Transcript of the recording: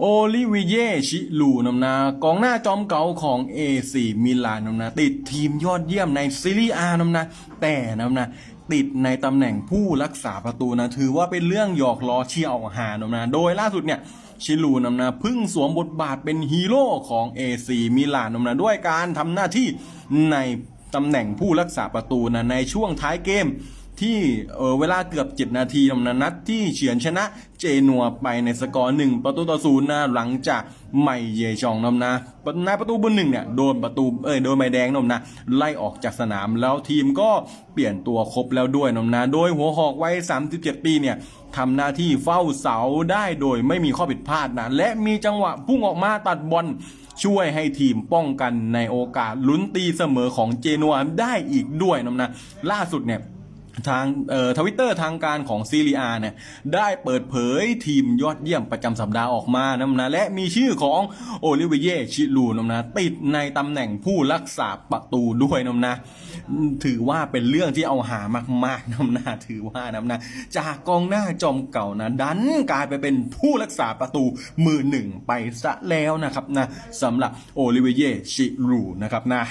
โอลิวิเยชิลูนำนากองหน้าจอมเก่าของ AC มิลานนำนา ติดทีมยอดเยี่ยมในซีรีส์อานำนา แต่นำนาติดในตำแหน่งผู้รักษาประตูนะ ถือว่าเป็นเรื่องหยอกล้อเชียร์หานำนา โดยล่าสุดเนี่ยชิลูนำนาพึ่งสวมบทบาทเป็นฮีโร่ของ AC มิลานนำนา ด้วยการทำหน้าที่ในตำแหน่งผู้รักษาประตูนะในช่วงท้ายเกม ที่เออเวลาเกือบ 7 นาทีนำนนัดที่เฉือนชนะเจนัวไปในสกอร์หนึ่งประตูต่อศูนย์นะหลังจากไม่เยชองนำนะในประตูบนหนึ่งเนี่ยโดนประตูเอ้ยโดนใบแดงนำนะไล่ออกจากสนามแล้วทีมก็เปลี่ยนตัวครบแล้วด้วยนำนะโดยหัวหอกวัย37 ปีเนี่ยทำหน้าที่เฝ้าเสาได้โดยไม่มีข้อผิดพลาดนะและมีจังหวะพุ่งออกมาตัดบอลช่วยให้ทีมป้องกันในโอกาสลุ้นตีเสมอของเจนัวได้อีกด้วยนะนะล่าสุดเนี่ย ทางทวิตเตอร์ทางการของซีเรีอาเนี่ยได้เปิดเผยทีมยอดเยี่ยมประจำสัปดาห์ออกมานะนะและมีชื่อของโอลิเวเยชิลูนะนะติดในตำแหน่งผู้รักษาประตูด้วยนะนะถือว่าเป็นเรื่องที่เอาหามากๆนะนะถือว่านะนะจากกองหน้าจอมเก่านะดันกลายไปเป็นผู้รักษาประตูมือหนึ่งไปซะแล้วนะครับนะสำหรับโอลิเวเยชิลูนะครับนะ